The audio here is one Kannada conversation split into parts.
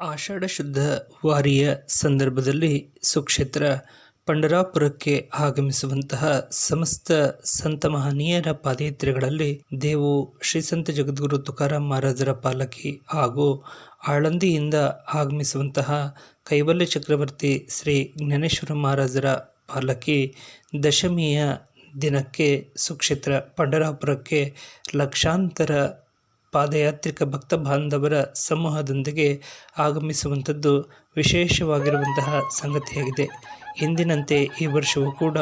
ಆಷಾಢ ಶುದ್ಧ ವಾರಿಯ ಸಂದರ್ಭದಲ್ಲಿ ಸುಕ್ಷೇತ್ರ ಪಂಡರಾಪುರಕ್ಕೆ ಆಗಮಿಸುವಂತಹ ಸಮಸ್ತ ಸಂತ ಮಹನೀಯರ ಪಾದಯಾತ್ರೆಗಳಲ್ಲಿ ದೇವು ಶ್ರೀ ಸಂತ ಜಗದ್ಗುರು ತುಕಾರಾಮ್ ಮಹಾರಾಜರ ಪಾಲಕಿ ಹಾಗೂ ಆಳಂದಿಯಿಂದ ಆಗಮಿಸುವಂತಹ ಕೈವಲ್ಯ ಚಕ್ರವರ್ತಿ ಶ್ರೀ ಜ್ಞಾನೇಶ್ವರ ಮಹಾರಾಜರ ಪಾಲಕಿ ದಶಮಿಯ ದಿನಕ್ಕೆ ಸುಕ್ಷೇತ್ರ ಪಂಡರಾಪುರಕ್ಕೆ ಲಕ್ಷಾಂತರ ಪಾದಯಾತ್ರಿಕ ಭಕ್ತ ಬಾಂಧವರ ಸಮೂಹದೊಂದಿಗೆ ಆಗಮಿಸುವಂಥದ್ದು ವಿಶೇಷವಾಗಿರುವಂತಹ ಸಂಗತಿಯಾಗಿದೆ. ಎಂದಿನಂತೆ ಈ ವರ್ಷವೂ ಕೂಡ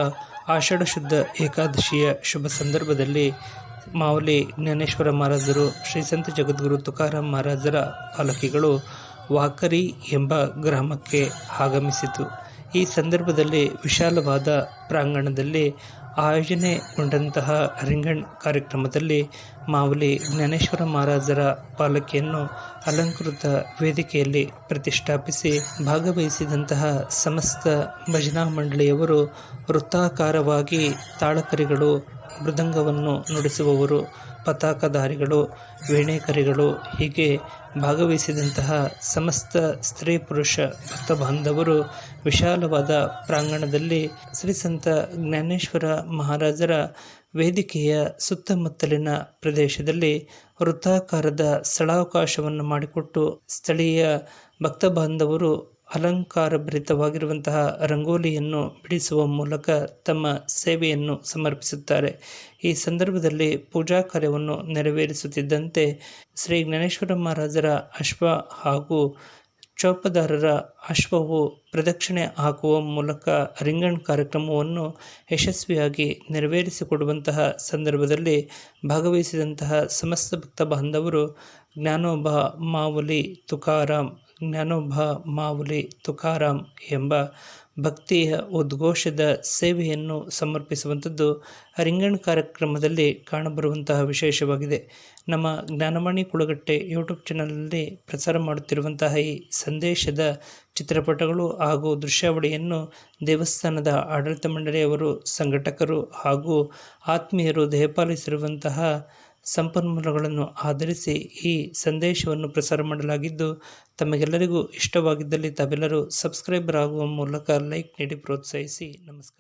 ಆಷಾಢ ಶುದ್ಧ ಏಕಾದಶಿಯ ಶುಭ ಸಂದರ್ಭದಲ್ಲಿ ಮಾವಲಿ ಜ್ಞಾನೇಶ್ವರ ಮಹಾರಾಜರು, ಶ್ರೀ ಸಂತ ಜಗದ್ಗುರು ತುಕಾರಾಮ್ ಮಹಾರಾಜರ ಪಾಲಕಿಗಳು ವಾಕರಿ ಎಂಬ ಗ್ರಾಮಕ್ಕೆ ಆಗಮಿಸಿತು. ಈ ಸಂದರ್ಭದಲ್ಲಿ ವಿಶಾಲವಾದ ಪ್ರಾಂಗಣದಲ್ಲಿ ಆಯೋಜನೆಗೊಂಡಂತಹ ರಿಂಗಣ್ ಕಾರ್ಯಕ್ರಮದಲ್ಲಿ ಮಾವಲಿ ಜ್ಞಾನೇಶ್ವರ ಮಹಾರಾಜರ ಪಾಲಕಿಯನ್ನು ಅಲಂಕೃತ ವೇದಿಕೆಯಲ್ಲಿ ಪ್ರತಿಷ್ಠಾಪಿಸಿ ಭಾಗವಹಿಸಿದಂತಹ ಸಮಸ್ತ ಭಜನಾ ಮಂಡಳಿಯವರು ವೃತ್ತಾಕಾರವಾಗಿ ತಾಳಕರಿಗಳು ಮೃದಂಗವನ್ನು ನುಡಿಸುವವರು, ಪತಾಕಧಾರಿಗಳು, ವೇಣೇಕರಿಗಳು, ಹೀಗೆ ಭಾಗವಹಿಸಿದಂತಹ ಸಮಸ್ತ ಸ್ತ್ರೀ ಪುರುಷ ಭಕ್ತ ಬಾಂಧವರು ವಿಶಾಲವಾದ ಪ್ರಾಂಗಣದಲ್ಲಿ ಶ್ರೀ ಸಂತ ಜ್ಞಾನೇಶ್ವರ ಮಹಾರಾಜರ ವೇದಿಕೆಯ ಸುತ್ತಮುತ್ತಲಿನ ಪ್ರದೇಶದಲ್ಲಿ ವೃತ್ತಾಕಾರದ ಸ್ಥಳಾವಕಾಶವನ್ನು ಮಾಡಿಕೊಟ್ಟು ಸ್ಥಳೀಯ ಭಕ್ತ ಬಾಂಧವರು ಅಲಂಕಾರಭರಿತವಾಗಿರುವಂತಹ ರಂಗೋಲಿಯನ್ನು ಬಿಡಿಸುವ ಮೂಲಕ ತಮ್ಮ ಸೇವೆಯನ್ನು ಸಮರ್ಪಿಸುತ್ತಾರೆ. ಈ ಸಂದರ್ಭದಲ್ಲಿ ಪೂಜಾ ಕಾರ್ಯವನ್ನು ನೆರವೇರಿಸುತ್ತಿದ್ದಂತೆ ಶ್ರೀ ಜ್ಞಾನೇಶ್ವರ ಮಹಾರಾಜರ ಅಶ್ವ ಹಾಗೂ ಚೌಪದಾರರ ಅಶ್ವವು ಪ್ರದಕ್ಷಿಣೆ ಹಾಕುವ ಮೂಲಕ ರಿಂಗಣ್ ಕಾರ್ಯಕ್ರಮವನ್ನು ಯಶಸ್ವಿಯಾಗಿ ನೆರವೇರಿಸಿಕೊಡುವಂತಹ ಸಂದರ್ಭದಲ್ಲಿ ಭಾಗವಹಿಸಿದಂತಹ ಸಮಸ್ತ ಭಕ್ತ ಬಾಂಧವರು ಜ್ಞಾನೋಭ ಮಾವುಲಿ ತುಕಾರಾಮ್ ಜ್ಞಾನೋಬ ಮಾವುಲಿ ತುಕಾರಾಮ್ ಎಂಬ ಭಕ್ತಿಯ ಉದ್ಘೋಷದ ಸೇವೆಯನ್ನು ಸಮರ್ಪಿಸುವಂಥದ್ದು ರಿಂಗಣ್ ಕಾರ್ಯಕ್ರಮದಲ್ಲಿ ಕಾಣಬರುವಂತಹ ವಿಶೇಷವಾಗಿದೆ. ನಮ್ಮ ಜ್ಞಾನವಾಣಿ ಕುಳಗಟ್ಟೆ ಯೂಟ್ಯೂಬ್ ಚಾನಲ್ನಲ್ಲಿ ಪ್ರಸಾರ ಮಾಡುತ್ತಿರುವಂತಹ ಈ ಸಂದೇಶದ ಚಿತ್ರಪಟಗಳು ಹಾಗೂ ದೃಶ್ಯಾವಳಿಯನ್ನು ದೇವಸ್ಥಾನದ ಆಡಳಿತ ಮಂಡಳಿಯವರು, ಸಂಘಟಕರು ಹಾಗೂ ಆತ್ಮೀಯರು ದಯಪಾಲಿಸಿರುವಂತಹ ಸಂಪನ್ಮೂಲಗಳನ್ನು ಆಧರಿಸಿ ಈ ಸಂದೇಶವನ್ನು ಪ್ರಸಾರ ಮಾಡಲಾಗಿದ್ದು, ತಮಗೆಲ್ಲರಿಗೂ ಇಷ್ಟವಾಗಿದ್ದಲ್ಲಿ ತಾವೆಲ್ಲರೂ ಸಬ್ಸ್ಕ್ರೈಬರ್ ಆಗುವ ಮೂಲಕ ಲೈಕ್ ನೀಡಿ ಪ್ರೋತ್ಸಾಹಿಸಿ. ನಮಸ್ಕಾರ.